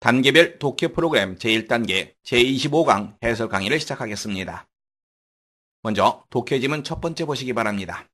단계별 독해 프로그램 제1단계 제25강 해설 강의를 시작하겠습니다. 먼저 독해 지문 첫 번째 보시기 바랍니다.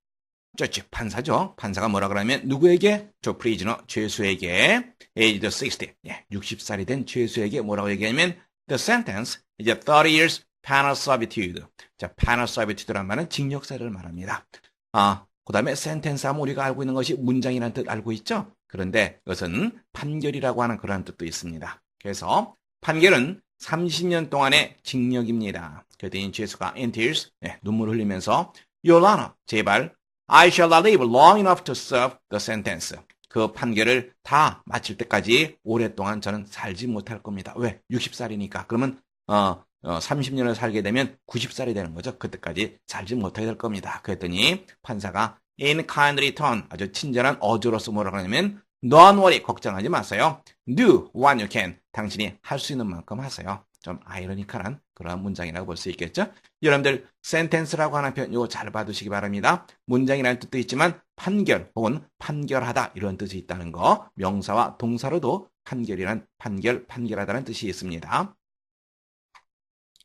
저쪽 판사죠. 판사가 뭐라 그러면 누구에게? 저 프리즈너 죄수에게 aged 60, 예, 60살이 된 죄수에게 뭐라고 얘기하냐면 the sentence 이제 30 years penal servitude. 자, penal servitude란 말은 징역사를 말합니다. 아, 그 다음에 sentence 하면 우리가 알고 있는 것이 문장이라는 뜻 알고 있죠? 그런데 이것은 판결이라고 하는 그런 뜻도 있습니다. 그래서 판결은 30년 동안의 징역입니다. 그랬더니 죄수가 in tears, 네, 눈물 흘리면서 Your Honor, 제발 I shall not live long enough to serve the sentence. 그 판결을 다 마칠 때까지 오랫동안 저는 살지 못할 겁니다. 왜? 60살이니까. 그러면 어, 어 30년을 살게 되면 90살이 되는 거죠. 그때까지 살지 못하게 될 겁니다. 그랬더니 판사가 in kind return 아주 친절한 어조로서 뭐라 그러냐면 Don't worry 걱정하지 마세요. Do what you can 당신이 할 수 있는 만큼 하세요. 좀 아이러니컬한 그런 문장이라고 볼 수 있겠죠. 여러분들 sentence라고 하는 표현 이거 잘 봐두시기 바랍니다. 문장이라는 뜻도 있지만 판결 혹은 판결하다 이런 뜻이 있다는 거 명사와 동사로도 판결이란 판결, 판결하다는 뜻이 있습니다.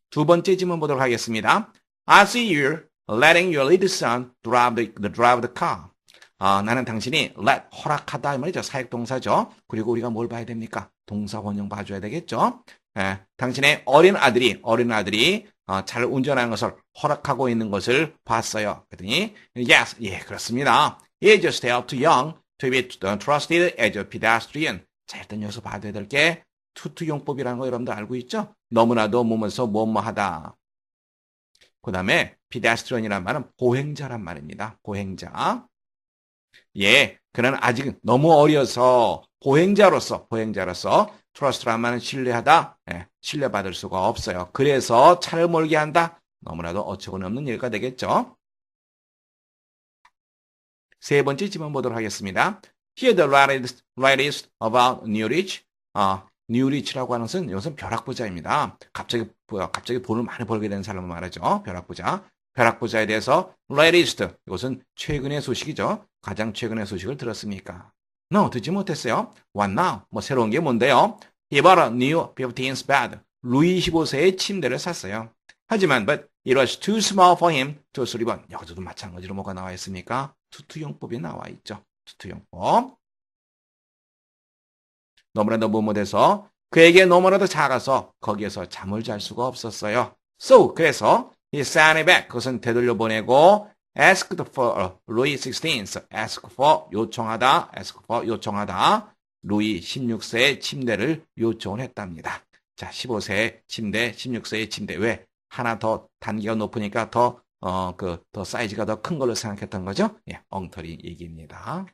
두 번째 질문 보도록 하겠습니다. I see you letting your little son drive the, drive the car. 아, 나는 당신이 let 허락하다 이 말이죠. 사역 동사죠. 그리고 우리가 뭘 봐야 됩니까? 동사 원형 봐줘야 되겠죠. 예, 당신의 어린 아들이 어린 아들이 어, 잘 운전하는 것을 허락하고 있는 것을 봤어요. 그랬더니 yes, 예 그렇습니다. He still too young to be trusted as a pedestrian. 자 일단 여기서 봐야 될 게 투투 용법이라는 거 여러분들 알고 있죠? 너무나도 몸에서 뭐뭐하다. 그 다음에 pedestrian이란 말은 보행자란 말입니다. 보행자. 예, 그는 아직 너무 어려서 보행자로서 보행자로서 트러스트란 말은 신뢰하다, 예, 신뢰받을 수가 없어요. 그래서 차를 몰게 한다. 너무나도 어처구니 없는 일가 되겠죠. 세 번째 질문 보도록 하겠습니다. Here the write is about Newrich. 아, 뉴리치라고 하는 것은 이것은 벼락부자입니다. 갑자기 갑자기 돈을 많이 벌게 된 사람을 말하죠. 벼락부자. 벼락부자에 대해서 latest 이것은 최근의 소식이죠. 가장 최근의 소식을 들었습니까? No, 듣지 못했어요. What now? 뭐 새로운 게 뭔데요? He bought a new 15th bed. 루이 15세의 침대를 샀어요. 하지만 but it was too small for him to sleep on. 여기서도 마찬가지로 뭐가 나와 있습니까? 투투용법이 나와 있죠. 투투용법. 너무나도 무모돼서 그에게 너무나도 작아서 거기에서 잠을 잘 수가 없었어요. So 그래서 he sent it back. 그것은 되돌려 보내고 asked for Louis XVI. ask for 요청하다. ask for 요청하다. 루이 16세의 침대를 요청을 했답니다. 자, 15세의 침대, 16세의 침대. 왜? 하나 더 단계가 높으니까 더, 어, 그, 더 사이즈가 더 큰 걸로 생각했던 거죠? 예, 엉터리 얘기입니다.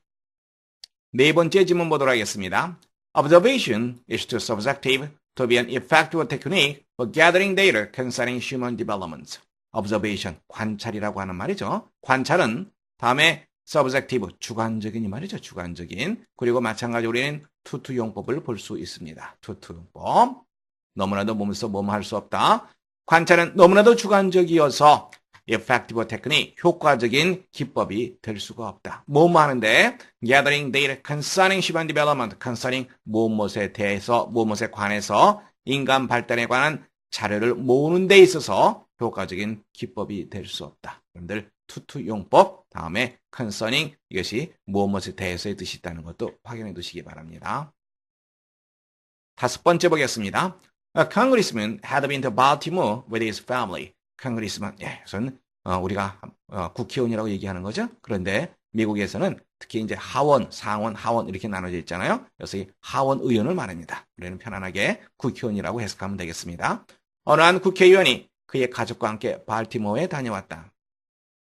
네 번째 질문 보도록 하겠습니다. Observation is too subjective to be an effective technique for gathering data concerning human development. Observation, 관찰이라고 하는 말이죠. 관찰은 다음에 subjective, 주관적인 이 말이죠. 주관적인. 그리고 마찬가지로 우리는 투투 용법을 볼 수 있습니다. 투투 용법. 너무나도 몸에서 뭐뭐 할수 없다. 관찰은 너무나도 주관적이어서 effective technique, 효과적인 기법이 될 수가 없다. 뭐뭐 하는데 gathering data concerning human development, concerning 무엇에 대해서 무엇에 관해서 인간 발달에 관한 자료를 모으는 데 있어서 효과적인 기법이 될 수 없다. 여러분들 투투용법 다음에 concerning 이것이 무엇에 대해서의 뜻이 있다는 것도 확인해 두시기 바랍니다. 다섯 번째 보겠습니다. A congressman had been to Baltimore with his family. 컨그리스만, 예, 우선 어, 우리가 어, 국회의원이라고 얘기하는 거죠. 그런데 미국에서는 특히 이제 하원, 상원, 하원 이렇게 나눠져 있잖아요. 그래서 이 하원 의원을 말합니다. 우리는 편안하게 국회의원이라고 해석하면 되겠습니다. 어느 한 국회의원이 그의 가족과 함께 발티모어에 다녀왔다.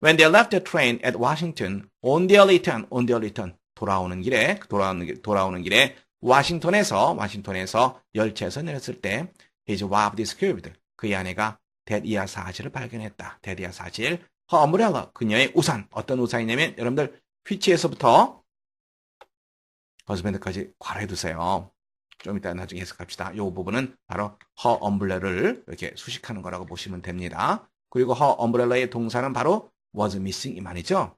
When they left the train at Washington, on their return, on their return, 돌아오는 길에, 돌아오는, 돌아오는 길에 와싱턴에서, 와싱턴에서 열차에서 내렸을 때, his wife described, 그의 아내가 데디아 사실을 발견했다. 데디아 사실. her umbrella, 그녀의 우산. 어떤 우산이냐면, 여러분들, 휘치에서부터 버스밴드까지 괄호해 두세요. 좀 이따 나중에 해석합시다. 이 부분은 바로 her umbrella를 이렇게 수식하는 거라고 보시면 됩니다. 그리고 her umbrella의 동사는 바로 was missing 이 말이죠.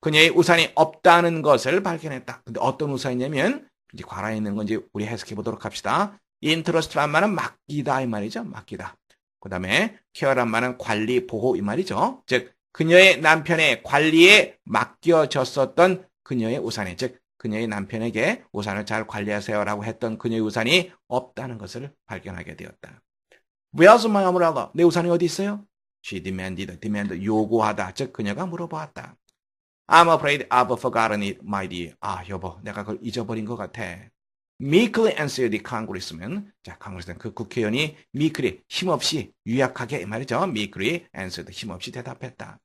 그녀의 우산이 없다는 것을 발견했다. 근데 어떤 우산이냐면 이제 과라에 있는 건지 우리 해석해 보도록 합시다. 인트러스트란 말은 맡기다 이 말이죠. 맡기다. 그 다음에 케어란 말은 관리, 보호 이 말이죠. 즉 그녀의 남편의 관리에 맡겨졌었던 그녀의 우산이 즉 그녀의 남편에게 우산을 잘 관리하세요라고 했던 그녀의 우산이 없다는 것을 발견하게 되었다. Where's my umbrella? 내 우산이 어디 있어요? She demanded, demand, 요구하다. 즉 그녀가 물어보았다. I'm afraid I've forgotten it, my dear. 아, 여보, 내가 그걸 잊어버린 것 같아. meekly answered congressman. 자, congressman, 그 국회의원이 meekly, 힘없이, 유약하게, 말이죠. meekly answered, 힘없이 대답했다.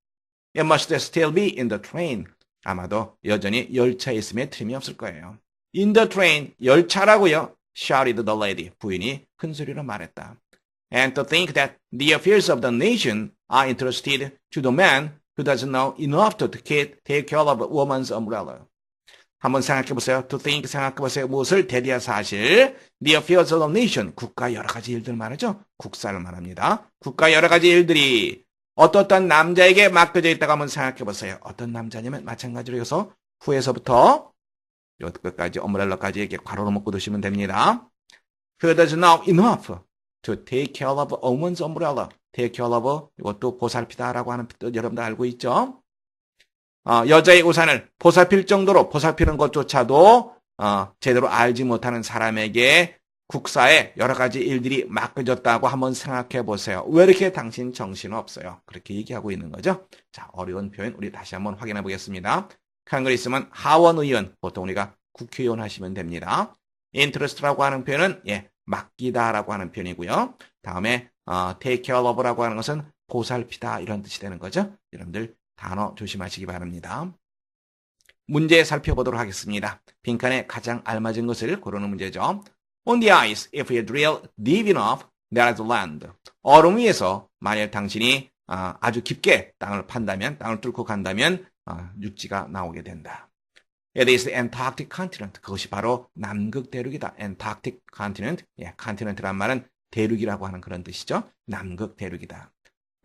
It must still be in the train. 아마도 여전히 열차에 있음에 틀림이 없을 거예요. In the train, 열차라고요. shouted the lady. 부인이 큰 소리로 말했다. And to think that the affairs of the nation are interested to the man who doesn't know enough to take care of a woman's umbrella. 한번 생각해 보세요. To think 생각해 보세요. 무엇을 대리하 사실. The affairs of the nation. 국가 여러 가지 일들 말이죠. 국사를 말합니다. 국가 여러 가지 일들이 어떠한 남자에게 맡겨져 있다고 한번 생각해 보세요. 어떤 남자냐면 마찬가지로 해서 후에서부터 여기까지 엄브렐러까지 이렇게 괄호로 묶고 두시면 됩니다. Who does not enough to take care of a woman's umbrella. take care of 이것도 보살피다라고 하는 뜻 여러분들 알고 있죠? 어, 여자의 우산을 보살필 정도로 보살피는 것조차도 어, 제대로 알지 못하는 사람에게 국사에 여러 가지 일들이 맡겨졌다고 한번 생각해 보세요. 왜 이렇게 당신 정신 없어요? 그렇게 얘기하고 있는 거죠. 자, 어려운 표현 우리 다시 한번 확인해 보겠습니다. 있으면 하원 의원, 보통 우리가 국회의원 하시면 됩니다. interest라고 하는 표현은 예, 맡기다라고 하는 표현이고요. 다음에 어, take care of라고 하는 것은 보살피다 이런 뜻이 되는 거죠. 여러분들 단어 조심하시기 바랍니다. 문제 살펴보도록 하겠습니다. 빈칸에 가장 알맞은 것을 고르는 문제죠. On the ice, if you drill deep enough, there is land. 얼음 위에서 만약 당신이 아, 아주 깊게 땅을 판다면, 땅을 뚫고 간다면 아, 육지가 나오게 된다. It is the Antarctic continent. 그것이 바로 남극 대륙이다. Antarctic continent. 예, continent란 말은 대륙이라고 하는 그런 뜻이죠. 남극 대륙이다.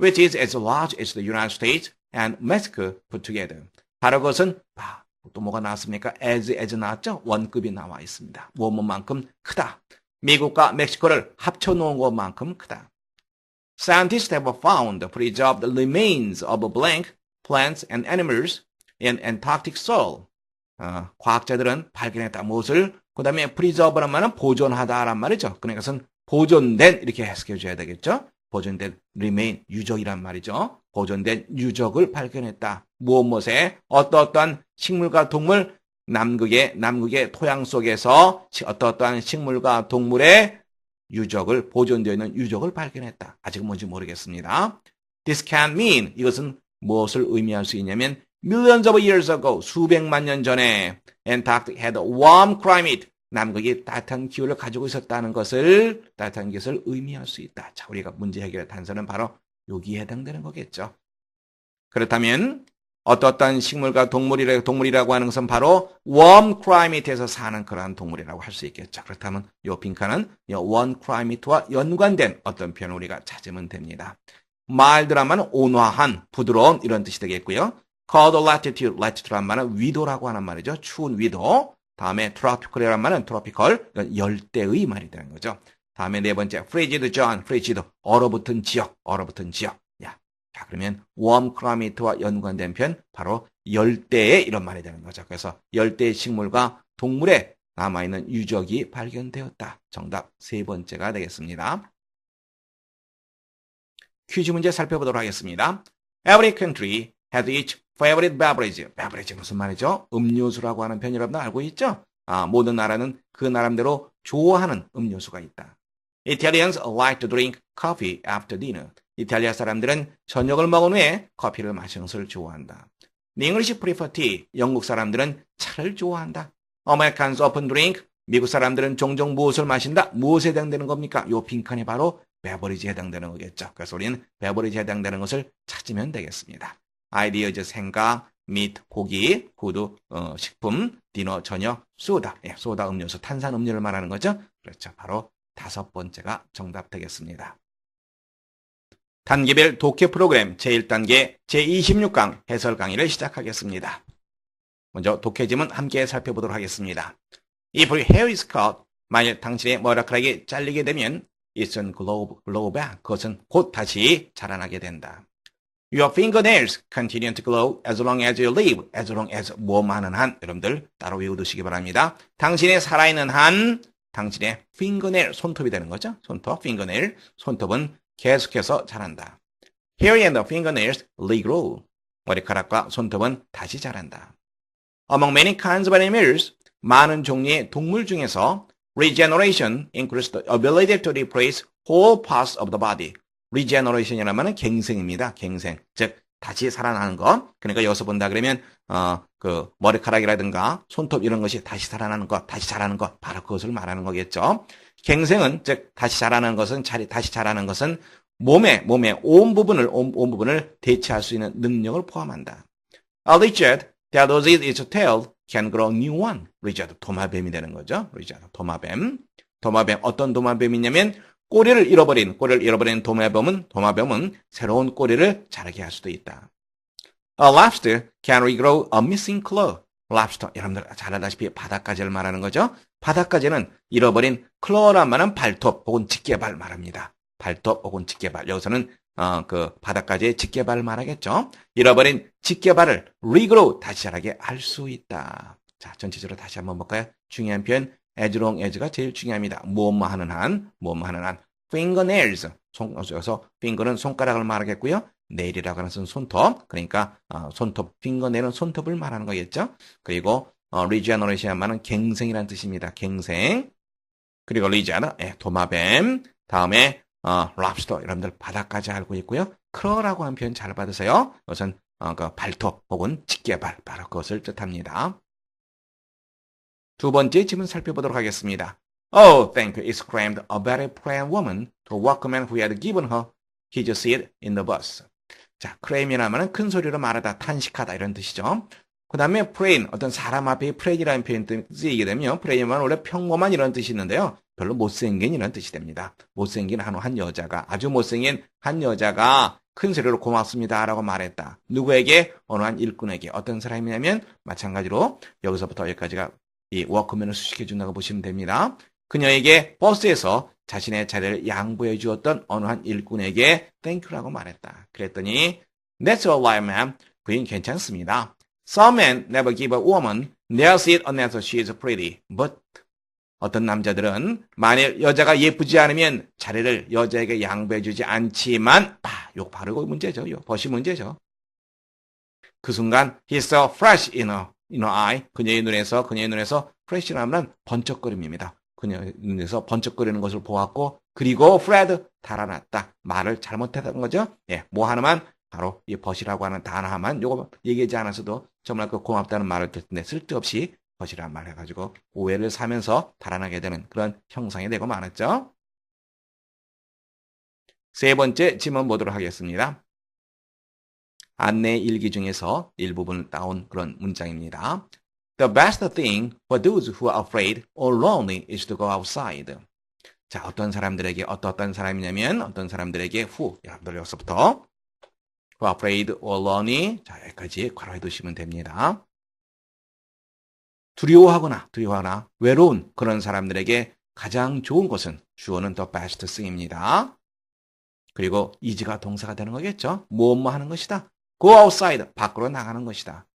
Which is as large as the United States and Mexico put together. 바로 그것은 아, 또 뭐가 나왔습니까? as as 나왔죠? 원급이 나와 있습니다. 뭐뭐만큼 크다. 미국과 멕시코를 합쳐 놓은 것만큼 크다. Scientists have found preserved remains of blank plants and animals in Antarctic soil. 어, 과학자들은 발견했다. 무엇을? 그 다음에 preserve란 말은 보존하다란 말이죠. 그러니까 그것은 보존된 이렇게 해석해 줘야 되겠죠. 보존된 remain 유적이란 말이죠. 보존된 유적을 발견했다. 무엇 무엇에 어떠어떠한 식물과 동물 남극의 남극의 토양 속에서 어떠어떠한 식물과 동물의 유적을 보존되어 있는 유적을 발견했다. 아직은 뭔지 모르겠습니다. This can mean 이것은 무엇을 의미할 수 있냐면 millions of years ago 수백만 년 전에 Antarctic had a warm climate 남극이 따뜻한 기후를 가지고 있었다는 것을 따뜻한 것을 의미할 수 있다. 자, 우리가 문제 해결의 단서는 바로 여기에 해당되는 거겠죠. 그렇다면 어떠한 식물과 동물이라, 동물이라고 하는 것은 바로 warm climate에서 사는 그러한 동물이라고 할 수 있겠죠. 그렇다면 이 빈칸은 이 warm climate와 연관된 어떤 표현을 우리가 찾으면 됩니다. mild라면 온화한, 부드러운 이런 뜻이 되겠고요. cold latitude, latitude란 말은 위도라고 하는 말이죠. 추운 위도. 다음에 tropical이란 말은 tropical, 열대의 말이 되는 거죠. 다음에 네 번째, frigid zone, frigid, 얼어붙은 지역, 얼어붙은 지역. 야, 자 그러면 climate와 연관된 편 바로 열대의 이런 말이 되는 거죠. 그래서 열대 식물과 동물의 남아있는 유적이 발견되었다. 정답 세 번째가 되겠습니다. 퀴즈 문제 살펴보도록 하겠습니다. Every country has its favorite beverage. beverage 무슨 말이죠? 음료수라고 하는 편 여러분 알고 있죠? 아, 모든 나라는 그 나름대로 좋아하는 음료수가 있다. Italians like to drink coffee after dinner. 이탈리아 사람들은 저녁을 먹은 후에 커피를 마시는 것을 좋아한다. English prefer tea. 영국 사람들은 차를 좋아한다. Americans often drink. 미국 사람들은 종종 무엇을 마신다? 무엇에 해당되는 겁니까? 요 빈칸이 바로 베버리지에 해당되는 거겠죠. 그래서 우리는 베버리지에 해당되는 것을 찾으면 되겠습니다. 아이디어즈 생각, 밋, 고기, 후드, 어, 식품, 디너, 저녁, 소다. 예, 소다 음료수, 탄산 음료를 말하는 거죠. 그렇죠. 바로 다섯 번째가 정답 되겠습니다. 단계별 독해 프로그램 제1단계 제26강 해설 강의를 시작하겠습니다. 먼저 독해지문 함께 살펴보도록 하겠습니다. If your hair is cut, 만약 당신의 머리카락이 잘리게 되면 it soon grow, grow back. 그것은 곧 다시 자라나게 된다. Your fingernails continue to grow as long as you live, as long as 뭐하는 한 여러분들 따로 외워두시기 바랍니다. 당신의 살아있는 한 당신의 fingernail 손톱이 되는 거죠. 손톱, fingernail 손톱은 계속해서 자란다. Hair and fingernails regrow. 머리카락과 손톱은 다시 자란다. Among many kinds of animals, 많은 종류의 동물 중에서 regeneration includes the ability to replace whole parts of the body. regeneration이라면 갱생입니다. 갱생. 즉 다시 살아나는 것. 그러니까 여기서 본다 그러면 어 그 머리카락이라든가 손톱 이런 것이 다시 살아나는 것, 다시 자라는 것, 바로 그것을 말하는 거겠죠. 갱생은 즉 다시 자라는 것은 자리 다시 자라는 것은 몸의 몸의 온 부분을 온, 온 부분을 대체할 수 있는 능력을 포함한다. A lizard that loses its tail can grow new one. lizard 도마뱀이 되는 거죠. lizard 도마뱀. 도마뱀 어떤 도마뱀이냐면 꼬리를 잃어버린 꼬리를 잃어버린 도마뱀은 도마뱀은 새로운 꼬리를 자라게 할 수도 있다. A lobster can regrow a missing claw. Lobster 여러분들 잘 알다시피 바닷가재를 말하는 거죠. 바닷가재는 잃어버린 클로란 말은 발톱 혹은 직계발 말합니다. 발톱 혹은 직계발 여기서는 어, 그 바닷가재의 직계발을 말하겠죠. 잃어버린 직계발을 regrow 다시 자라게 할 수 있다. 자 전체적으로 다시 한번 볼까요? 중요한 표현 as long as가 제일 중요합니다. 무엇뭐 하는 한, 무엇뭐 하는 한. fingernails, 손, 여기서 finger는 손가락을 말하겠고요. Nail이라고 하는 것은 손톱, 그러니까 어, 손톱, fingernail은 손톱을 말하는 거겠죠. 그리고 어, regeneration 말은 갱생이라는 뜻입니다. 갱생. 그리고 lizard, 예, 도마뱀. 다음에 어, lobster, 여러분들 바닥까지 알고 있고요. craw라고 하는 표현 잘 받으세요. 이것은 어, 그 발톱 혹은 직계발, 바로 그것을 뜻합니다. 두 번째 질문 살펴보도록 하겠습니다. Oh, thank you, exclaimed a very plain woman to a workman who had given her his seat in the bus. 자, 크레임이라면 큰 소리로 말하다, 탄식하다 이런 뜻이죠. 그 다음에 plain, 어떤 사람 앞에 plain이라는 표현이 쓰이게 되면 plain은 원래 평범한 이런 뜻이 있는데요. 별로 못생긴 이런 뜻이 됩니다. 못생긴 한, 한 여자가, 아주 못생긴 한 여자가 큰 소리로 고맙습니다 라고 말했다. 누구에게? 어느 한 일꾼에게. 어떤 사람이냐면 마찬가지로 여기서부터 여기까지가 이 워크맨을 수식해 준다고 보시면 됩니다. 그녀에게 버스에서 자신의 자리를 양보해 주었던 어느 한 일꾼에게 땡큐라고 말했다. 그랬더니 That's all right, ma'am. 부인 괜찮습니다. Some men never give a woman their seat unless she is pretty. But 어떤 남자들은 만일 여자가 예쁘지 않으면 자리를 여자에게 양보해 주지 않지만 아, 요 바르고 문제죠. 요 벗이 문제죠. 그 순간 he saw flash in her, in her eye. 그녀의 눈에서 그녀의 눈에서 프레시라면 번쩍거림입니다. 그녀의 눈에서 번쩍거리는 것을 보았고 그리고 프레드 달아났다. 말을 잘못했던 거죠. 예, 뭐 하나만 바로 이 벗이라고 하는 단어 하나만 요거 얘기하지 않았어도 정말 그 고맙다는 말을 듣는데 쓸데없이 벗이라는 말 해가지고 오해를 사면서 달아나게 되는 그런 형상이 되고 많았죠. 세 번째 질문 보도록 하겠습니다. 안내 일기 중에서 일부분을 따온 그런 문장입니다. The best thing for those who are afraid or lonely is to go outside. 자, 어떤 사람들에게 어떤 사람이냐면 어떤 사람들에게 후 여러분들 여기서부터 who are afraid or lonely 자 여기까지 괄호해 두시면 됩니다. 두려워하거나 두려워하거나 외로운 그런 사람들에게 가장 좋은 것은 주어는 the best thing입니다. 그리고 이지가 동사가 되는 거겠죠. 무엇뭐 하는 것이다. go outside 밖으로 나가는 것이다.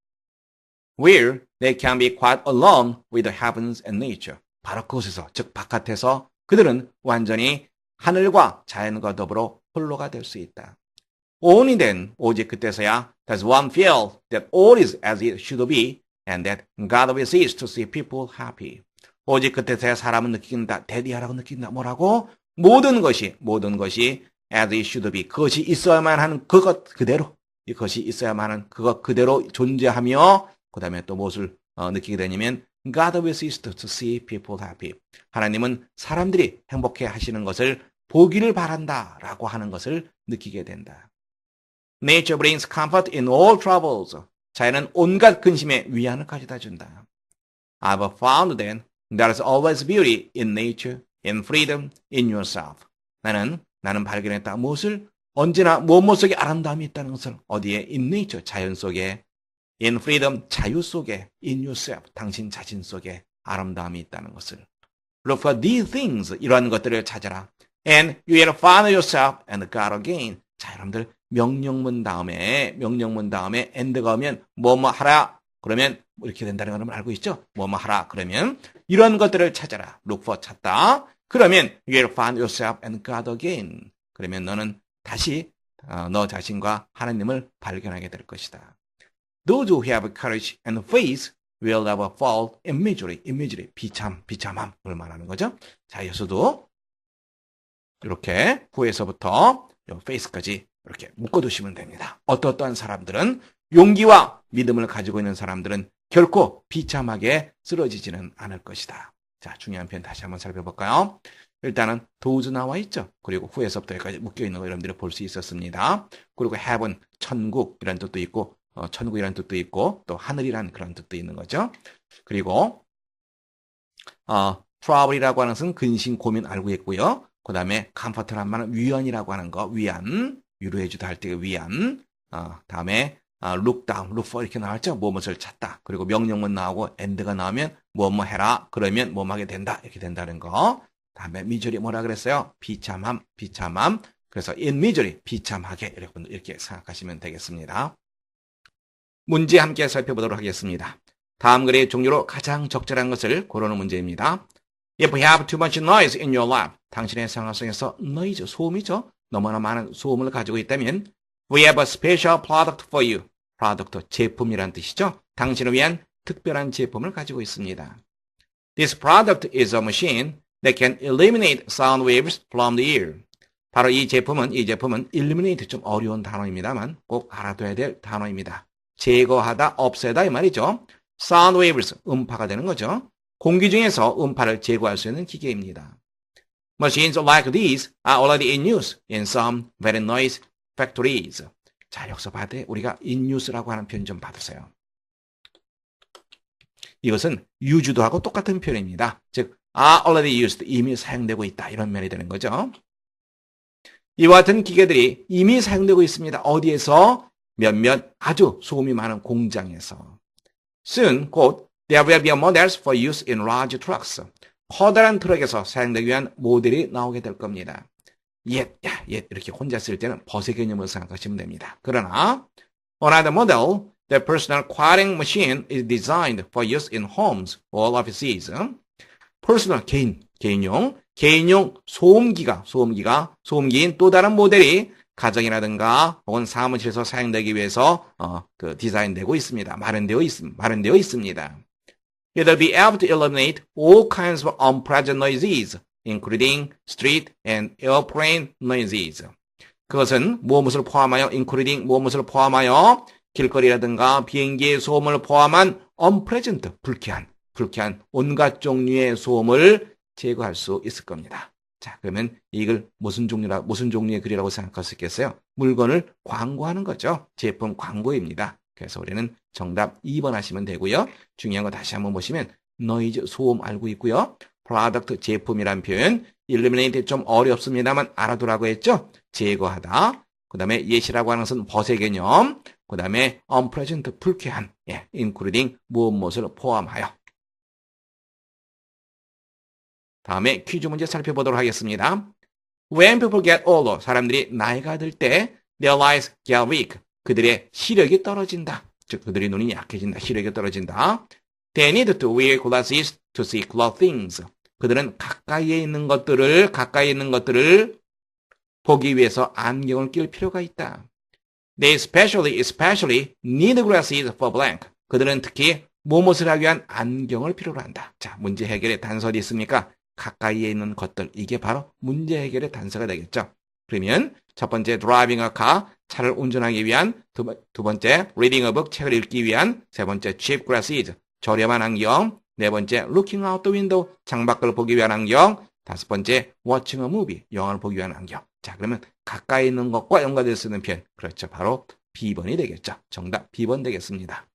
where they can be quite alone with the heavens and nature. 바로 그곳에서 즉 바깥에서 그들은 완전히 하늘과 자연과 더불어 홀로가 될 수 있다. Only then, 오직 그때서야 does one feel that all is as it should be and that God will cease to see people happy. 오직 그때서야 사람은 느낀다. 대디하라고 느낀다. 뭐라고? 모든 것이 모든 것이 as it should be. 그것이 있어야만 하는 그것 그대로 이것이 있어야만 하는 그것 그대로 존재하며 그 다음에 또 무엇을 어, 느끼게 되냐면 God will cease to see people happy. 하나님은 사람들이 행복해 하시는 것을 보기를 바란다 라고 하는 것을 느끼게 된다. Nature brings comfort in all troubles. 자연은 온갖 근심에 위안을 가져다 준다. I've found that there is always beauty in nature, in freedom, in yourself. 나는 나는 발견했다. 무엇을 언제나 무엇 속에 아름다움이 있다는 것을 어디에 in nature 자연 속에 in freedom 자유 속에 in yourself 당신 자신 속에 아름다움이 있다는 것을. Look for these things. 이러한 것들을 찾아라. And you will find yourself and God again. 자, 여러분들 명령문 다음에 명령문 다음에 and가 오면 뭐뭐 하라. 그러면 이렇게 된다는 걸 알고 있죠? 뭐뭐 하라. 그러면 이런 것들을 찾아라. Look for 찾다. 그러면 you will find yourself and God again. 그러면 너는 다시 어, 너 자신과 하나님을 발견하게 될 것이다. Those who have courage and faith will never fall immediately. immediately. 비참, 비참함을 말하는 거죠. 자, 여기서도 이렇게 후에서부터 faith까지 이렇게 묶어두시면 됩니다. 어떠어떠한 사람들은 용기와 믿음을 가지고 있는 사람들은 결코 비참하게 쓰러지지는 않을 것이다. 자, 중요한 표현 다시 한번 살펴볼까요? 일단은 도즈 나와 있죠. 그리고 후에서부터 여기까지 묶여 있는 거 여러분들이 볼 수 있었습니다. 그리고 heaven, 천국이라는 뜻도 있고 어, 천국이라는 뜻도 있고 또 하늘이라는 그런 뜻도 있는 거죠. 그리고 어, trouble이라고 하는 것은 근심, 고민 알고 있고요. 그 다음에 comfort란 말은 위안이라고 하는 거, 위안, 위로해주다 할 때 위안. 어, 다음에 어, look down, look for 이렇게 나왔죠. 무엇을 찾다. 그리고 명령문 나오고 end가 나오면 뭐뭐 해라. 그러면 뭐뭐 하게 된다. 이렇게 된다는 거. 다음에 미절이 뭐라 그랬어요? 비참함, 비참함. 그래서 in 미절이 비참하게 이렇게, 이렇게 생각하시면 되겠습니다. 문제 함께 살펴보도록 하겠습니다. 다음 글의 종류로 가장 적절한 것을 고르는 문제입니다. If you have too much noise in your life, 당신의 생활 속에서 noise, 소음이죠. 너무나 많은 소음을 가지고 있다면 We have a special product for you. product, 제품이란 뜻이죠. 당신을 위한 특별한 제품을 가지고 있습니다. This product is a machine that can eliminate sound waves from the ear. 바로 이 제품은 이 제품은 eliminate 좀 어려운 단어입니다만 꼭 알아둬야 될 단어입니다. 제거하다, 없애다 이 말이죠. sound waves, 음파가 되는 거죠. 공기 중에서 음파를 제거할 수 있는 기계입니다. Machines like these are already in use in some very noise factories. 자, 여기서 돼. 우리가 in use라고 하는 표현 좀 받으세요. 이것은 유주도 하고 똑같은 표현입니다. 즉, are already used, 이미 사용되고 있다. 이런 면이 되는 거죠. 이와 같은 기계들이 이미 사용되고 있습니다. 어디에서? 몇몇 아주 소음이 많은 공장에서. Soon, 곧, there will be models for use in large trucks. 커다란 트럭에서 사용되기 위한 모델이 나오게 될 겁니다. 옛, 야, 옛 이렇게 혼자 쓸 때는 벗의 개념으로 생각하시면 됩니다. 그러나 another model, the personal quarrying machine is designed for use in homes or offices. personal 개인, 개인용, 개인용 소음기가, 소음기가, 소음기인 또 다른 모델이 가정이라든가 혹은 사무실에서 사용되기 위해서 어, 그 디자인되고 있습니다. 마련되어 있, 마련되어 있습니다. It'll be able to eliminate all kinds of unpleasant noises, including street and airplane noises. 그것은 무엇을 포함하여, including 무엇을 포함하여 길거리라든가 비행기의 소음을 포함한 unpleasant, 불쾌한, 불쾌한 온갖 종류의 소음을 제거할 수 있을 겁니다. 자, 그러면 이걸 무슨 종류라, 무슨 종류의 글이라고 생각할 수 있겠어요? 물건을 광고하는 거죠. 제품 광고입니다. 그래서 우리는 정답 2번 하시면 되고요. 중요한 거 다시 한번 보시면 noise 소음 알고 있고요. product 제품이란 표현 eliminate 좀 어렵습니다만 알아두라고 했죠. 제거하다. 그 다음에 예시라고 하는 것은 벗의 개념. 그 다음에 unpleasant 불쾌한 예, including 무엇 무엇을 포함하여 다음에 퀴즈 문제 살펴보도록 하겠습니다. When people get older, 사람들이 나이가 들 때 their eyes get weak. 그들의 시력이 떨어진다. 즉 그들의 눈이 약해진다. 시력이 떨어진다. They need to wear glasses to see close things. 그들은 가까이에 있는 것들을 가까이 있는 것들을 보기 위해서 안경을 낄 필요가 있다. They especially especially need glasses for blank. 그들은 특히 무엇을 하기 위한 안경을 필요로 한다. 자, 문제 해결의 단서이 있습니까? 가까이에 있는 것들. 이게 바로 문제 해결의 단서가 되겠죠. 그러면 첫 번째 driving a car, 차를 운전하기 위한. 두, 두 번째 reading a book, 책을 읽기 위한. 세 번째 cheap glasses, 저렴한 안경. 네 번째 looking out the window, 창밖을 보기 위한 안경. 다섯 번째 watching a movie, 영화를 보기 위한 안경. 자 그러면 가까이 있는 것과 연관될 수 있는 표현. 그렇죠. 바로 B번이 되겠죠. 정답 B번 되겠습니다